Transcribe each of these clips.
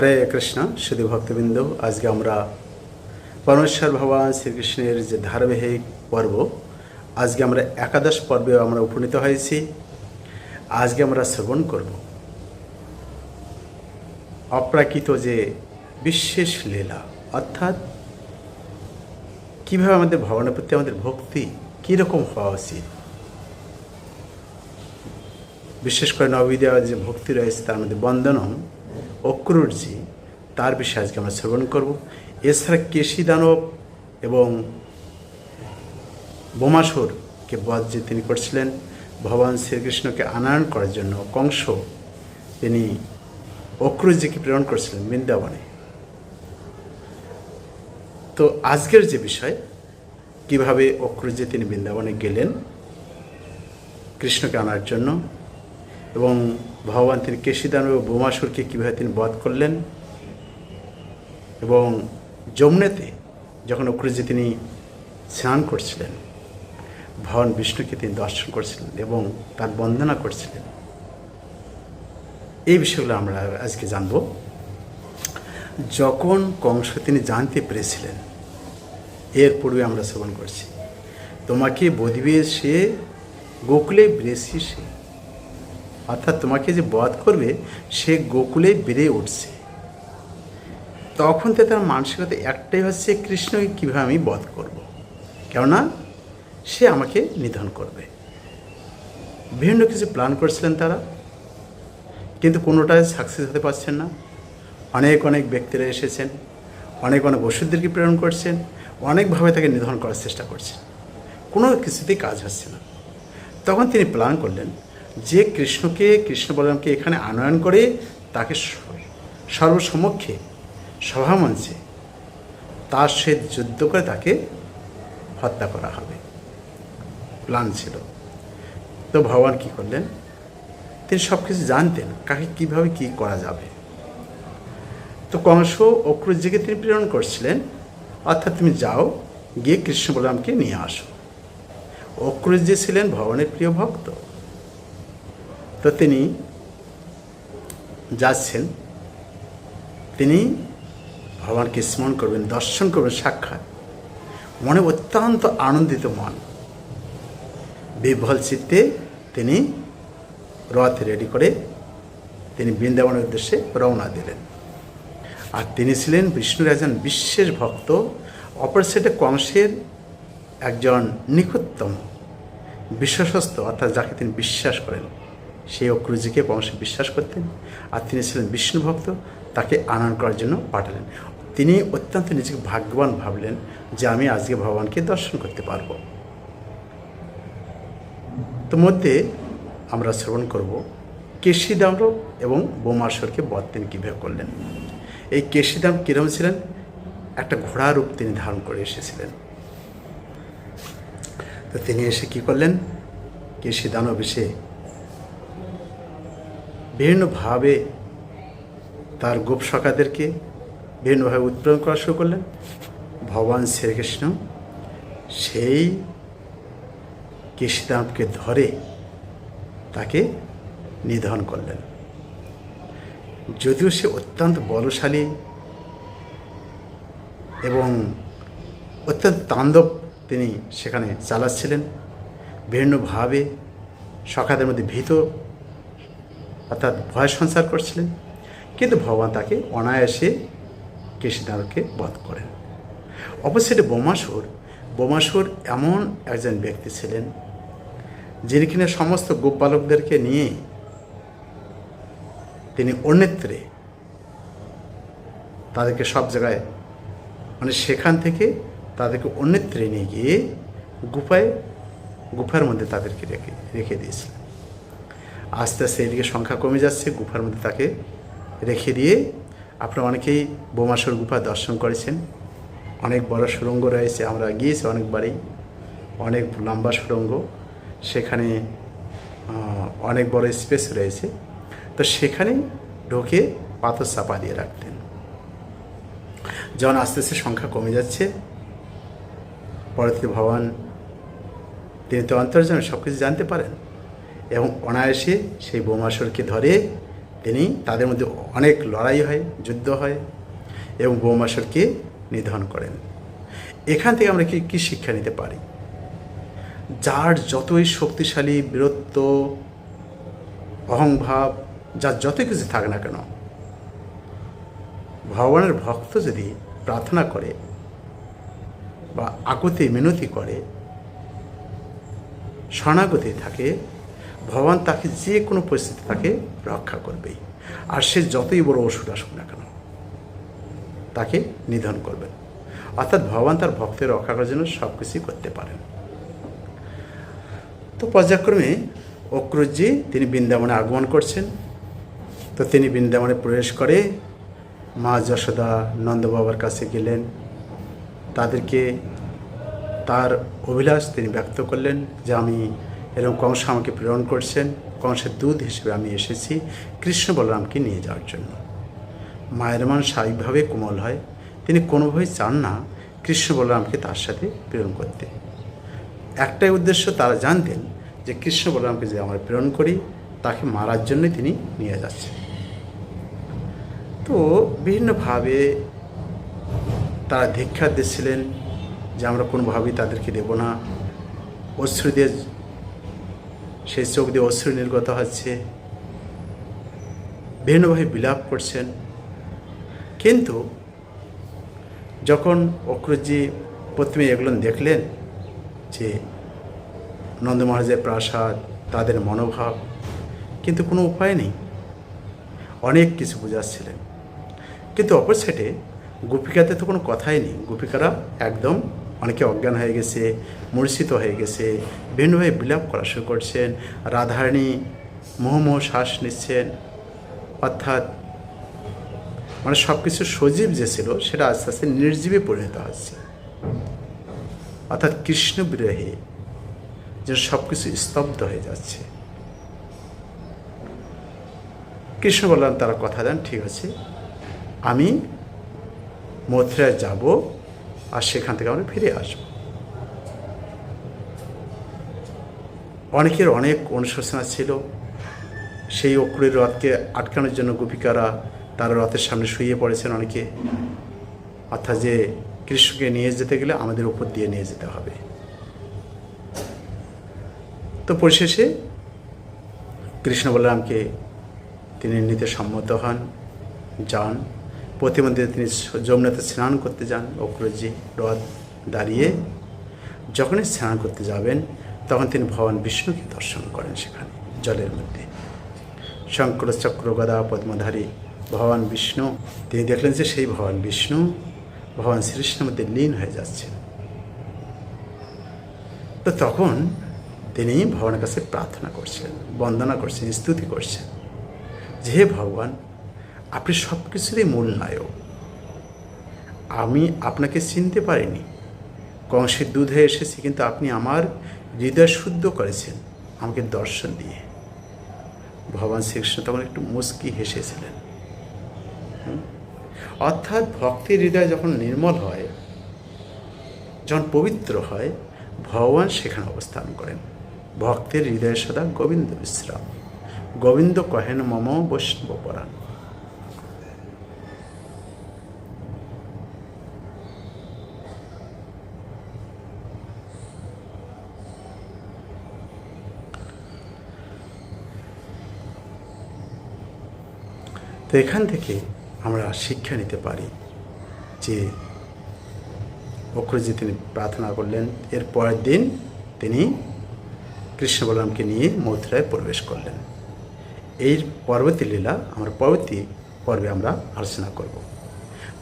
হরে কৃষ্ণ শুধু ভক্তবৃন্দ, আজকে আমরা পরমেশ্বর ভগবান শ্রীকৃষ্ণের যে ধারাবাহিক পর্ব, আজকে আমরা একাদশ পর্বে আমরা উপনীত হয়েছি। আজকে আমরা শ্রবণ করব। অপ্রাকৃত যে বিশেষ লীলা, অর্থাৎ কীভাবে আমাদের ভগবানের প্রতি আমাদের ভক্তি কীরকম হওয়া উচিত? বিশেষ করে নবীদেওয়ার যে ভক্তি রয়েছে, তার মধ্যে বন্দনম অক্রুরজি, তার বিষয়ে আজকে আমরা শ্রবণ করব। এছাড়া কেশি দানব এবং বোমাসুরকে বধ যে তিনি করছিলেন, ভগবান শ্রীকৃষ্ণকে আনয়ন করার জন্য কংস তিনি অক্রুরজিকে প্রেরণ করছিলেন বৃন্দাবনে। তো আজকের যে বিষয়, কীভাবে অক্রুরজি তিনি বৃন্দাবনে গেলেন, কৃষ্ণকে আনার জন্য এবং ভগবান তিনি কেশিদান ও বোমাসুরকে কীভাবে তিনি বধ করলেন এবং যমুনেতে যখন অক্রুজি তিনি স্নান করছিলেন, ভগবান বিষ্ণুকে তিনি দর্শন করছিলেন এবং তার বন্দনা করছিলেন। এই বিষয়গুলো আমরা আজকে জানব। যখন কংস তিনি জানতে পেরেছিলেন, এর পূর্বে আমরা শ্রবণ করছি, তোমাকে বধিবে সে, গোকুলে বেরেছি সে। অর্থাৎ তোমাকে যে বধ করবে, সে গোকুলে বেড়ে উঠছে। তখন তো তার মানসিকতা একটাই হচ্ছে, কৃষ্ণকে কীভাবে আমি বধ করব। কেননা, সে আমাকে নিধন করবে। বিভিন্ন কিছু প্ল্যান করছিলেন তারা, কিন্তু কোনোটাই সাকসেস হতে পারছেন না। অনেক অনেক ব্যক্তিরা এসেছেন, অনেক অনেক ওষুধদেরকে প্রেরণ করছেন, অনেকভাবে তাকে নিধন করার চেষ্টা করছেন। কোনো কিছুতেই কাজ হচ্ছে না। তখন তিনি প্ল্যান করলেন যে কৃষ্ণকে, কৃষ্ণ বলরামকে এখানে আনয়ন করে তাকে সর্বসমক্ষে, সভামঞ্চে তার সে যুদ্ধ করে তাকে হত্যা করা হবে। প্ল্যান ছিল। তো ভগবান কি করলেন? তিনি সব কিছু জানতেন, কাকে কীভাবে কী করা যাবে। তো কংস অক্রুজিকে তিনি প্রেরণ করছিলেন, অর্থাৎ তুমি যাও, গিয়ে কৃষ্ণ বলরামকে নিয়ে আসো। অক্রুজি ছিলেন ভগবানের প্রিয় ভক্ত। তো তিনি যাচ্ছেন। তিনি ভগবানকে স্মরণ করবেন, দর্শন করবেন সাক্ষাৎ। মনে অত্যন্ত আনন্দিত মন। বিভল চিত্তে তিনি রথ রেডি করে তিনি বৃন্দাবনের উদ্দেশ্যে রওনা দিলেন। আর তিনি ছিলেন বিষ্ণুর একজন বিশেষ ভক্ত, অপর সেটে কংসের একজন নিকটতম বিশ্বস্ত অর্থাৎ যাকে তিনি বিশ্বাস করেন। সেই অক্রুজিকে বংশে বিশ্বাস করতেন আর তিনি ছিলেন বিষ্ণু ভক্ত, তাকে আনয়ন করার জন্য পাঠালেন। তিনি অত্যন্ত নিজেকে ভাগ্যবান ভাবলেন যে আমি আজকে ভগবানকে দর্শন করতে পারব। তো মধ্যে আমরা শ্রবণ করব কেশিদাম এবং বোমাসরকে বধ তিনি কীভাবে করলেন। এই কেশিদাম কীরকম ছিলেন? একটা ঘোড়া রূপ তিনি ধারণ করে এসেছিলেন। তো তিনি এসে কি করলেন? কেশি দানব এসে বিভিন্নভাবে তার গোপ সখাদেরকে বিভিন্নভাবে উৎপ্রেরণ করা শুরু করলেন। ভগবান শ্রীকৃষ্ণ সেই কেশিদামকে ধরে তাকে নিধন করলেন। যদিও সে অত্যন্ত বলশালী এবং অত্যন্ত তাণ্ডব তিনি সেখানে চালাচ্ছিলেন। বিভিন্নভাবে সখাদের মধ্যে ভীত অর্থাৎ ভয় সঞ্চার করছিলেন। কিন্তু ভগবান তাকে অনায়াসে কেশিদারকে বধ করেন। অপোজিটে বোমাসুর বোমাসুর এমন একজন ব্যক্তি ছিলেন, যিনি কিনা সমস্ত গোপালকদেরকে নিয়ে তিনি অন্যত্রে তাদেরকে সব জায়গায় মানে সেখান থেকে তাদেরকে অন্যত্রে নিয়ে গিয়ে গুফায়, গুফার মধ্যে তাদেরকে রেখে রেখে দিয়েছিলেন। আস্তে আস্তে এদিকে সংখ্যা কমে যাচ্ছে, গুফার মধ্যে তাকে রেখে দিয়ে আপনারা অনেকেই বোমাসর গুফা দর্শন করেছেন। অনেক বড় সুরঙ্গ রয়েছে, আমরা গিয়েছি অনেকবারই। অনেক লম্বা সুরঙ্গ, সেখানে অনেক বড় স্পেস রয়েছে। তো সেখানে ঢোকে পাথর চাপা দিয়ে রাখতেন যখন আস্তে আস্তে সংখ্যা কমে যাচ্ছে পরবর্তী ভগবান, তিনি তো অন্তর্জনে সব কিছু জানতে পারেন। এবং অনায়াসে সেই বোমাসুরকে ধরে তিনি তাদের মধ্যে অনেক লড়াই হয়, যুদ্ধ হয় এবং বৌমাসুরকে নিধন করেন। এখান থেকে আমরা কি, কী শিক্ষা নিতে পারি? যার যতই শক্তিশালী, বীরত্ব, অহংভাব, যার যত কিছু থাক না কেন, ভগবানের ভক্ত যদি প্রার্থনা করে বা আকুতি, মিনতি করে, শরণাগতি থাকে ভগবান তাকে যে কোনো পরিস্থিতি তাকে রক্ষা করবেই। আর সে যতই বড় ওষুধ আসুক না কেন, তাকে নিধন করবেন। অর্থাৎ ভগবান তার ভক্তের রক্ষা করার জন্য সব কিছুই করতে পারেন। তো পর্যায়ক্রমে অক্রুজি, তিনি বৃন্দাবনে আগমন করছেন। তো তিনি বৃন্দাবনে প্রবেশ করে মা যশোদা নন্দবাবার কাছে গেলেন। তাদেরকে তার অভিলাষ তিনি ব্যক্ত করলেন যে, আমি এরকম কংস আমাকে প্রেরণ করছেন। কংসের দুধ হিসেবে আমি এসেছি কৃষ্ণ বলরামকে নিয়ে যাওয়ার জন্য। মায়ের মান স্বাভাবিকভাবে কোমল হয়। তিনি কোনোভাবেই চান না কৃষ্ণ বলরামকে তার সাথে প্রেরণ করতে। একটাই উদ্দেশ্য তারা জানতেন যে কৃষ্ণ বলরামকে যে আমরা প্রেরণ করি, তাকে মারার জন্যই তিনি নিয়ে যাচ্ছেন। তো বিভিন্নভাবে তারা ধিক্ষার দিচ্ছিলেন যে আমরা কোনোভাবেই তাদেরকে দেব না। অশ্রু দিয়ে সেই চোখ দিয়ে অশ্রু নির্গত হচ্ছে। বিভিন্নভাবে বিলাপ করছেন। কিন্তু যখন অক্রুজি প্রথমে এগুলো দেখলেন যে নন্দ মহারাজের প্রাসাদ, তাদের মনোভাব, কিন্তু কোনো উপায় নেই। অনেক কিছু বোঝাচ্ছিলেন। কিন্তু অপর সাইডে গোপিকাতে তো কোনো কথাই নেই। গোপিকারা একদম অনেকে অজ্ঞান হয়ে গেছে, মূর্ছিত হয়ে গেছে বিভিন্নভাবে বিলাপ করা শুরু করছেন, রাধারানী মোহমোহ শ্বাস নিচ্ছেন, অর্থাৎ মানে সব কিছু সজীব যে ছিল, সেটা আস্তে আস্তে নির্জীবে পরিণত হচ্ছে। অর্থাৎ কৃষ্ণ বিরহে যে সব কিছু স্তব্ধ হয়ে যাচ্ছে। কৃষ্ণ বললাম তারা কথা দেন, ঠিক আছে। আমি মথুরায় যাব আর সেখান থেকে আমরা ফিরে আসব। অনেকের অনেক অনুশোচনা ছিল। সেই অক্রুরের রথকে আটকানোর জন্য গোপিকারা তার রথের সামনে শুয়ে পড়েছেন অনেকে। অর্থাৎ যে কৃষ্ণকে নিয়ে যেতে গেলে আমাদের উপর দিয়ে নিয়ে যেতে হবে। তো পরিশেষে কৃষ্ণ বলরামকে তিনি নিতে সম্মত হন, যান। প্রতিমধ্যে তিনি যমুনাতে স্নান করতে যান। অক্রজি রথ দাঁড়িয়ে যখনই স্নান করতে যাবেন, তখন তিনি ভগবান বিষ্ণুকে দর্শন করেন সেখানে, জলের মধ্যে। শঙ্কর, চক্র, গদা, পদ্মধারী ভগবান বিষ্ণু, তিনি দেখলেন যে সেই ভগবান বিষ্ণু, ভগবান শ্রীকৃষ্ণের মধ্যে লীন হয়ে যাচ্ছেন। তো তখন তিনি ভগবানের কাছে প্রার্থনা করছেন, বন্দনা করছেন, স্তুতি করছেন। যে হে ভগবান আপনি সব কিছুরই মূল নায়ক। আমি আপনাকে চিনতে পারিনি। কংসের দুধে এসেছি, কিন্তু আপনি আমার হৃদয় শুদ্ধ করেছেন, আমাকে দর্শন দিয়ে। ভগবান শ্রীকৃষ্ণ তখন একটু মুস্কি হেসেছিলেন। অর্থাৎ ভক্তির হৃদয় যখন নির্মল হয়, যখন পবিত্র হয়, ভগবান সেখানে অবস্থান করেন। ভক্তের হৃদয় সদা গোবিন্দ বিশ্রাম। গোবিন্দ কহেন, মম বৈষ্ণব পরাণ তো এখান থেকে আমরা শিক্ষা নিতে পারি যে অক্রজি তিনি প্রার্থনা করলেন। এর পরের দিন তিনি কৃষ্ণ বলরামকে নিয়ে মথুরায় প্রবেশ করলেন। এই পরবর্তী লীলা, আমরা পরবর্তী পর্বে আমরা আলোচনা করব।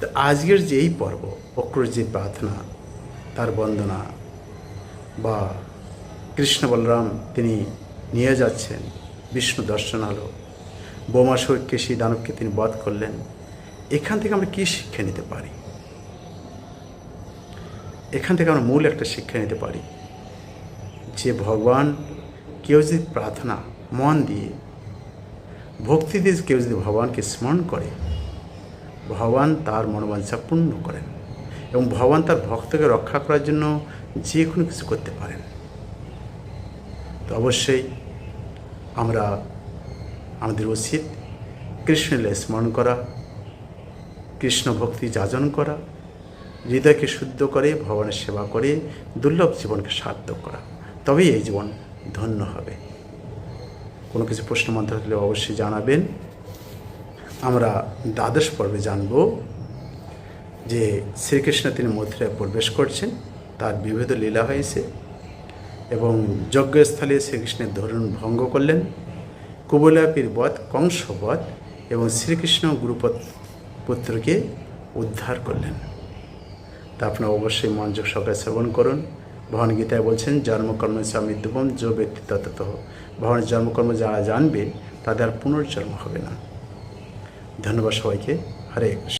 তো আজকের যে এই পর্ব অক্রজির প্রার্থনা, তার বন্দনা বা কৃষ্ণ বলরাম তিনি নিয়ে যাচ্ছেন, বিষ্ণু দর্শন হলো বোমাসুরকে সেই দানবকে তিনি বধ করলেন। এখান থেকে আমরা কী শিক্ষা নিতে পারি? এখান থেকে আমরা মূল একটা শিক্ষা নিতে পারি। যে ভগবান কেউ যদি প্রার্থনা মন দিয়ে, ভক্তি দিয়ে কেউ যদি ভগবানকে স্মরণ করে, ভগবান তার মনোবাঞ্ছা পূর্ণ করেন এবং ভগবান তার ভক্তকে রক্ষা করার জন্য যে কোনো কিছু করতে পারেন। তো অবশ্যই আমরা আমাদের উচিত কৃষ্ণলে স্মরণ করা, কৃষ্ণ ভক্তি যাজন করা, হৃদয়কে শুদ্ধ করে, ভগবানের সেবা করে, দুর্লভ জীবনকে সার্থক করা। তবেই এই জীবন ধন্য হবে। কোনো কিছু প্রশ্ন মন্ত্র থাকলে অবশ্যই জানাবেন। আমরা দ্বাদশ পর্বে জানব যে শ্রীকৃষ্ণ তিনি মথুরায় প্রবেশ করছেন, তার বিভেদ লীলা হয়েছে এবং যজ্ঞস্থলে শ্রীকৃষ্ণের ধরুন ভঙ্গ করলেন। কুবলাপীর বধ, কংসবধ এবং শ্রীকৃষ্ণ গুরুপত পুত্রকে উদ্ধার করলেন। তা আপনার অবশ্যই মনোযোগ সকালে শ্রবণ করুন। ভগবান গীতায় বলছেন, জন্মকর্ম মৃত্যুবম যে ব্যক্তি তত ভগবান জন্মকর্ম যারা জানবে তাদের আর পুনর্জন্ম হবে না। ধন্যবাদ সবাইকে। হরে কৃষ্ণ।